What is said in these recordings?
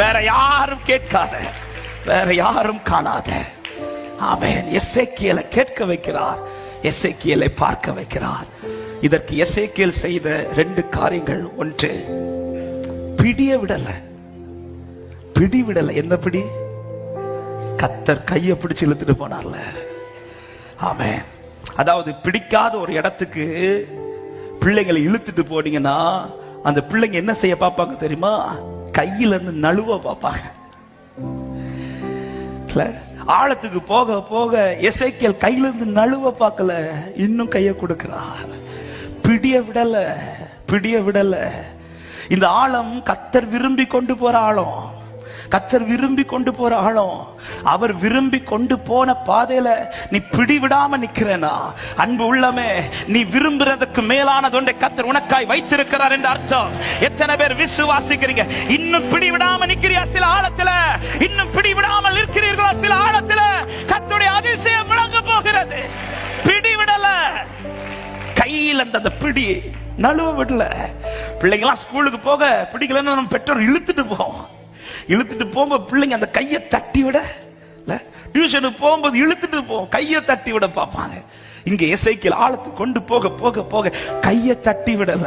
வேற யாரும் கேட்காத வேற யாரும் காணாத. ஆமேன். எசேக்கியலை கேட்க வைக்கிறார். எசேக்கியலை பார்க்க வைக்கிறார். இதற்கு எசேக்கியல் செய்த ரெண்டு காரியங்கள் ஒன்று. பிடிய விடல. பிடி விடல. என்ன பிடி? கத்தர் கையை பிடிச்சு இழுத்துட்டு போனார்ல. ஆமே அதாவது பிடிக்காத ஒரு இடத்துக்கு பிள்ளைங்களை இழுத்துட்டு போனீங்கன்னா அந்த பிள்ளைங்க என்ன செய்ய பார்ப்பாங்க தெரியுமா? கையில இருந்து நழுவ பார்ப்பாங்க. ஆழத்துக்கு போக போக எசைக்கியல் கையிலேருந்து நழுவ பார்க்கல இன்னும் கைய கொடுக்கிறார் பிடிய விடல பிடிய விடல. இந்த ஆழம் கத்தர் விரும்பி கொண்டு போற ஆழம். கத்தர் விரும்பி கொண்டு போற ஆழம் அவர் விரும்பி கொண்டு போன பாதையில நீ பிடி விடாம நிக்கிறேனா? அன்பு உள்ளமே நீ விரும்புறதுக்கு மேலானது ஒன்றை கத்தர் உனக்காய் வைத்திருக்கிறார் என்று அர்த்தம். எத்தனை பேர் விசுவாசிக்கிறீங்க? இன்னும் பிடி விடாம நிக்கிறியா சில ஆழத்துல? இன்னும் பிடி விடாமல் இருக்கிறீர்களா சில ஆழத்துல? கத்துடைய அதிசயம் விளங்க போகிறது. பிடி விடல கையில் அந்த பிடி நழுவ விடல. பிள்ளைங்களாம் ஸ்கூலுக்கு போக பிடிக்கலன்னு நம்ம பெற்றோர் இழுத்துட்டு போவோம். இழுத்துட்டு போகும்போது பிள்ளைங்க அந்த கையை தட்டி விட டியூஷனுக்கு போகும்போது இழுத்துட்டு போவோம் கையை தட்டி விட பார்ப்பாங்க. இங்க இசைக்கில் ஆழத்துக்கு கொண்டு போக போக போக கையை தட்டி விடல.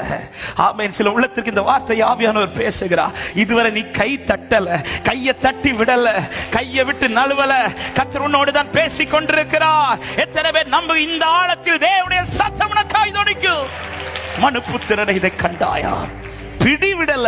ஆமேன். சில உள்ளத்திற்கு இந்த வார்த்தை ஆவியானவர் பேசுகிறார் இதுவரை நீ கை தட்டல கையை தட்டி விடல கையை விட்டு நழுவல. கத்தர் உன்னோடு தான் பேசி கொண்டிருக்கிறார். எத்தனை பேர் நம்ம இந்த ஆழத்தில் தேவனுடைய சத்தம் உனக்காய் துணிக்கும் மனுப்புத்திரனை இதை கண்டாயா? பிடி விடல